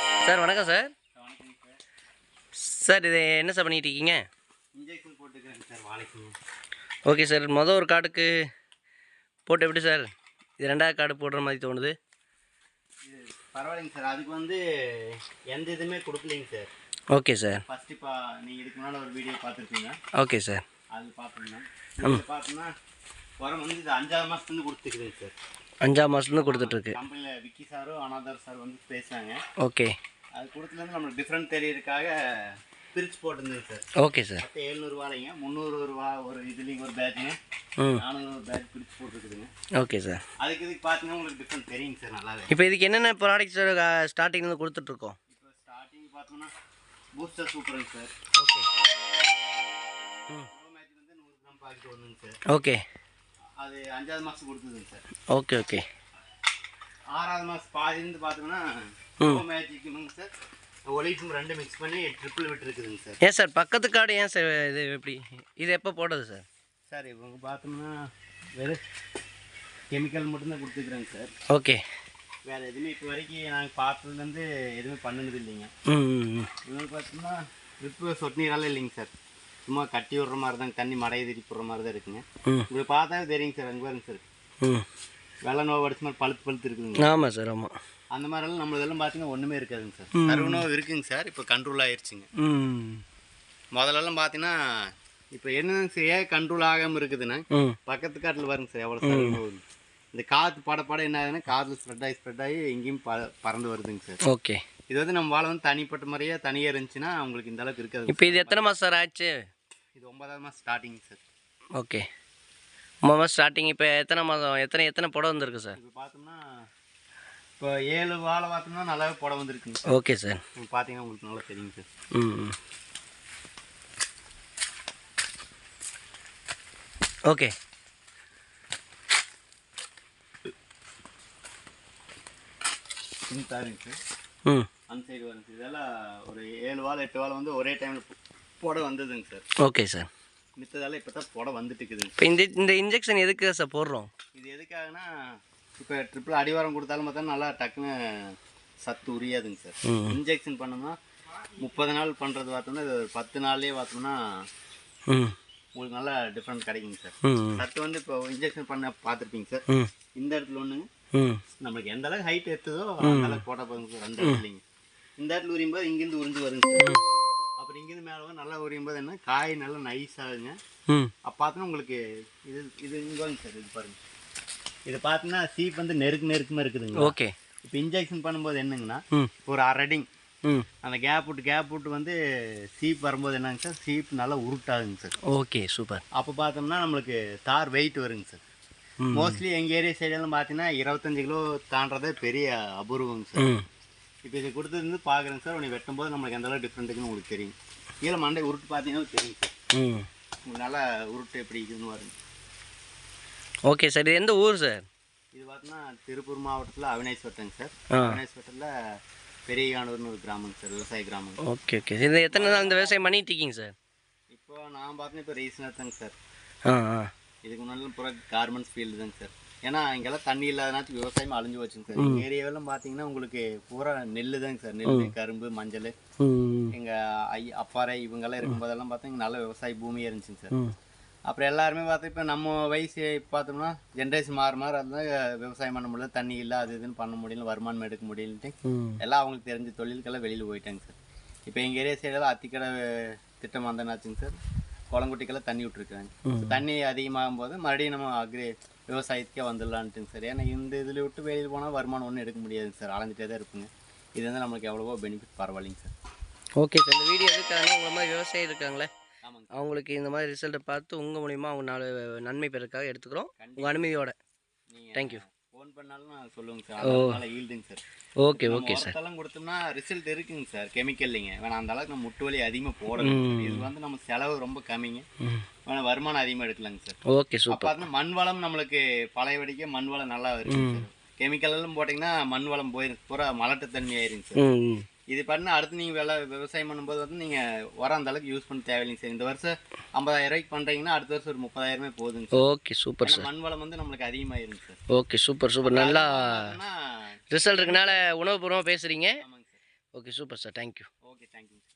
Sir வணக்கம் sir. வணக்கம் sir இது என்ன சார் பண்ணிட்டு இருக்கீங்க? இன்ஜெக்ஷன் போட்டுக்கிறேங்க சார் வாழைக்குங்க ஓகே சார் மொதல் ஒரு கார்டுக்கு போட்டு எப்படி சார்? இது ரெண்டாவது கார்டு போடுற மாதிரி தோணுது. இது பரவாயில்லைங்க சார் அதுக்கு வந்து எந்த இதுவுமே கொடுக்கலைங்க சார். Okay sir. ஃபஸ்ட்டு இப்போ நீங்கள் இதுக்கு முன்னால் ஒரு வீடியோ பார்த்துருப்பீங்க. Okay sir. அது பார்த்தோம்னா பார்த்தோம்னா உரம் வந்து இது அஞ்சாவது மாதத்துலேருந்து கொடுத்துக்குதுங்க சார். அஞ்சாம் மாதத்துலேருந்து கொடுத்துட்ருக்கு. கம்பெனியில் விக்கி சாரும் அனாதர் சார் வந்து பேசுனாங்க ஓகே. அது கொடுத்துலேருந்து நம்மளுக்கு டிஃப்ரெண்ட் தெரியறதுக்காக பிரித்து போட்டிருந்தேங்க சார். Okay sir. மொத்தம் எழுநூறுவாலைங்க முந்நூறு ரூபா ஒரு இதுலேயும் ஒரு பேட்சுங்க நானூறு பேட்ச் பிரித்து போட்டுருக்குதுங்க. Okay sir. அதுக்கு இதுக்கு பார்த்தீங்கன்னா உங்களுக்கு டிஃப்ரெண்ட் தெரியுங்க சார் நல்லாவே. இப்போ இதுக்கு என்னென்ன ப்ராடக்ட் சார் ஸ்டார்டிங்லேருந்து கொடுத்துட்ருக்கோம்? இப்போ ஸ்டார்டிங் பார்த்தோம்னா பூஸ்டர் சூப்பருங்க சார். ஓகே. ம் வந்து நூறு கிராம் பாக்கெட் ஒன்றுங்க சார். ஓகே. அது அஞ்சாவது மாதம் கொடுத்ததுங்க சார். Okay okay. ஆறாவது மாதம் பாதிலேருந்து பார்த்தோம்னா ம். Bro மேஜிக்குங்க sir. ஒலிஃபும் ரெண்டு மிக்ஸ் பண்ணி ட்ரிப்பிள் விட்டுருக்குதுங்க சார். ஏன் சார் பக்கத்து கார்டு ஏன் சார் இது எப்படி? இது எப்போ போடுறது சார்? சார் இவங்க பார்த்தோம்னா வெறும் கெமிக்கல் மட்டும்தான் கொடுத்துக்குறேங்க சார். ஓகே. வேறு எதுவுமே இப்போ வரைக்கும் நாங்கள் பார்த்ததுலேருந்து எதுவுமே பண்ணுனது இல்லைங்க. இவங்க பார்த்தோம்னா ட்ரிப்பு சொட்டு நீரால இல்லைங்க சார். சும்மா கட்டி விடுற மாதிரி தாங்க தண்ணி மடைய திருப்பி விடுற மாதிரி தான் இருக்குங்க இப்படி பார்த்தா தெரியுங்க சார் அங்கே பாருங்க சார். ம். வெள்ளை நோவு அடிச்ச மாதிரி பழுத்து பழுத்து இருக்குதுங்க. ஆமாம் சார் ஆமாம் அந்த மாதிரிலாம் நம்மளதெல்லாம் பார்த்தீங்கன்னா ஒன்றுமே இருக்காதுங்க சார். கருவு நோவு இருக்குங்க சார் இப்போ கண்ட்ரோல் ஆயிடுச்சுங்க ம். முதல்லலாம் பார்த்தீங்கன்னா இப்போ என்னங்க சார் ஏன் கண்ட்ரோல் ஆகாமல் இருக்குதுன்னா பக்கத்து காட்டில் பாருங்க சார் எவ்வளோ நோவு இந்த காற்று பட பட என்ன ஆகுதுன்னா காதில் ஸ்ப்ரெட் ஆகி ஸ்ப்ரெட் ஆகி எங்கேயும் ப பறந்து வருதுங்க சார். ஓகே. இது வந்து நம்ம வாழை வந்து தனிப்பட்ட முறையே தனியாக இருந்துச்சுன்னா உங்களுக்கு இந்த அளவுக்கு இருக்காது இப்போ இது எத்தனை மாதம் சார் ஆச்சு? இது ஒன்பதாவது மாதம் ஸ்டார்டிங் சார் ஓகே ஒம்பது மாதம் ஸ்டார்டிங் இப்போ எத்தனை மாதம் எத்தனை எத்தனை புடம் வந்திருக்கு சார் இப்போ பார்த்தோம்னா இப்போ ஏழு வாழை பார்த்தோம்னா நல்லாவே புடம் வந்துருக்குங்க ஓகே சார் பார்த்தீங்கன்னா உங்களுக்கு நல்லா தெரியுங்க சார் ம். ஓகே சார் ம். அந்த சைடு வருங்க சார் இதெல்லாம் ஒரு ஏழு வாழை எட்டு வாழை வந்து ஒரே டைமில் புட வந்ததுங்க சார். Okay sir. மித்ததால இப்போ தான் புட வந்துட்டு இருக்குதுங்க இப்போ இந்த இந்த இன்ஜெக்ஷன் எதுக்கு சார் போடுறோம்? இது எதுக்காகனா இப்போ ட்ரிப்பிள் அடிவாரம் கொடுத்தாலும் பார்த்தா நல்லா டக்குன்னு சத்து உரியாதுங்க சார். இன்ஜெக்ஷன் பண்ணோம்னா முப்பது நாள் பண்ணுறது பார்த்தோம்னா இது ஒரு பத்து நாள்லேயே பார்த்தோம்னா உங்களுக்கு நல்லா டிஃப்ரெண்ட் கிடைக்குங்க சார். சத்து வந்து இப்போ இன்ஜெக்ஷன் பண்ண பார்த்துருப்பீங்க சார். இந்த இடத்துல ஒன்றுங்க நம்மளுக்கு எந்த அளவுக்கு ஹைட் எடுத்ததோ அந்த அளவுக்கு போட்டால் போதுங்க சார். அந்த இடத்துலைங்க இந்த இடத்துல உரியும் போது இங்கேருந்து உறிஞ்சு வருங்க சார். அப்புறம் இங்கேருந்து மேலே வந்து நல்லா உரியும் போது என்ன காய் நல்லா நைஸ் ஆகுங்க அப்போ பார்த்தோன்னா உங்களுக்கு இது இது இங்கே வாங்க சார் இது பாருங்க. இது பார்த்தீங்கன்னா சீப் வந்து நெருக்கு நெருக்கமாக இருக்குதுங்க. ஓகே. இப்போ இன்ஜெக்ஷன் பண்ணும்போது என்னங்கன்னா ஒரு அரை அடிங் ம். அந்த கேப் விட்டு கேப் விட்டு வந்து சீப் வரும்போது என்னங்க சார் சீப் நல்லா உருட்டாகுங்க சார். Okay super. அப்போ பார்த்தோம்னா நம்மளுக்கு தார் வெயிட் வருங்க சார். மோஸ்ட்லி எங்கள் ஏரியா சைடெல்லாம் பார்த்தீங்கன்னா இருபத்தஞ்சு கிலோ தாண்டதே பெரிய அபூர்வங்க சார். இப்போ இது கொடுத்தது வந்து பார்க்குறேங்க சார். உனக்கு வெட்டும்போது நம்மளுக்கு எந்த அளவுக்கு டிஃப்ரெண்ட் இருக்குன்னு உங்களுக்கு தெரியும். கீழே மண்டை உருட்டு பார்த்தீங்கன்னா தெரியும் சார். ம். உங்களுக்கு நல்லா உருட்டு எப்படி இருக்குதுன்னு வருங்க ஓகே சார். இது எந்த ஊர் சார்? இது பார்த்தீங்கன்னா திருப்பூர் மாவட்டத்தில் அவினாஷ் வட்டங்க சார். ஆ. அவினாஷ் வட்டத்தில் பெரியகானூர்னு ஒரு கிராமங்க சார் விவசாய கிராமம். Okay okay. இது எத்தனை நாள் இந்த விவசாயம் பண்ணிட்டு இருக்கீங்க சார்? இப்போ நான் பார்த்தீங்கன்னா இப்போ ரீசனாக தாங்க சார். இதுக்கு முன்னாடி பூரா கார்மெண்ட்ஸ் ஃபீல்டு தாங்க சார். ஏன்னா இங்கெல்லாம் தண்ணி இல்லாதனாச்சும் விவசாயம் அழிஞ்சு வச்சுங்க சார். எங்கள் ஏரியாவெல்லாம் பார்த்தீங்கன்னா உங்களுக்கு பூரா நெல் தாங்க சார். நெல் கரும்பு மஞ்சள். எங்கள் ஐ அப்பாறை இவங்கெல்லாம் இருக்கும்போதெல்லாம் பார்த்தா இங்கே நல்ல விவசாய பூமியாக இருந்துச்சுங்க சார். அப்புறம் எல்லாருமே பார்த்தா இப்போ நம்ம வயசு பார்த்தோம்னா ஜென்ரேஷன் மாற மாற இருந்தால் விவசாயம் பண்ண முடியல தண்ணி இல்லை அது இதுன்னு பண்ண முடியல வருமானம் எடுக்க முடியலன்ட்டு எல்லாம் அவங்களுக்கு தெரிஞ்ச தொழிலுக்கெல்லாம் வெளியில் போயிட்டாங்க சார். இப்போ எங்கள் ஏரியா சைடெல்லாம் அத்திக்கடை திட்டம் வந்தனாச்சுங்க சார். குளங்குட்டிக்கெல்லாம் தண்ணி விட்டுருக்காங்க. ம். தண்ணி அதிகமாகும் போது மறுபடியும் நம்ம அக்ரி விவசாயத்துக்கே வந்துடலான்ட்டுங்க சார். ஏன்னா இந்த இதில் விட்டு வெளியில் போனால் வருமானம் ஒன்றும் எடுக்க முடியாதுங்க சார். அலைஞ்சிட்டே தான் இருப்புங்க. இது வந்து நம்மளுக்கு எவ்வளவோ பெனிஃபிட் பரவாயில்லைங்க சார். Okay sir. இந்த வீடியோ எதுக்காகனா உங்களை மாதிரி விவசாயி இருக்காங்களே அவங்களுக்கு இந்த மாதிரி ரிசல்ட்டை பார்த்து உங்கள் மூலிமா அவங்க நாலு நன்மை பெறதுக்காக எடுத்துக்கிறோம். உங்கள் அனுமதியோட. ஃபோன் பண்ணாலும் நான் சொல்லுவேங்க சார். அதனால ஈல்டுங்க சார். Okay okay sir. உரத்தெல்லாம் கொடுத்தோம்னா ரிசல்ட் இருக்குங்க சார். கெமிக்கல் இல்லைங்க வேணா அந்த அளவுக்கு நம்ம முட்டு வலி அதிகமாக போடணும் இது வந்து நம்ம செலவு ரொம்ப கம்மிங்க. வேணா வருமானம் அதிகமாக எடுக்கலாங்க சார். ஓகே அப்போ சூப்பர். வந்து மண் வளம் நம்மளுக்கு பழைய வடிக்க மண் வளம் நல்லா இருக்கு கெமிக்கல் எல்லாம் போட்டிங்கன்னா மண் வளம் போயிருக்கு பூரா மலட்டுத்தன்மை ஆயிருங்க சார் இது பண்ண அடுத்து நீங்கள் வேலை விவசாயம் பண்ணும்போது வந்து நீங்கள் உரம் அந்த அளவுக்கு யூஸ் பண்ண தேவையில்லைங்க சார். இந்த வருஷம் ஐம்பதாயிரம் ரூபாய்க்கு பண்ணுறீங்கன்னா அடுத்த வருஷம் ஒரு முப்பதாயிரமே போதுங்க சார். ஓகே சூப்பர் சார் மண் வளம் வந்து நம்மளுக்கு அதிகமாயிருங்க சார். ஓகே சூப்பர் சூப்பர் நல்லா ரிசல்ட் இருக்கனால உணவுபூர்வமாக பேசுகிறீங்க okay super sir thank you okay தேங்க்யூங்க சார்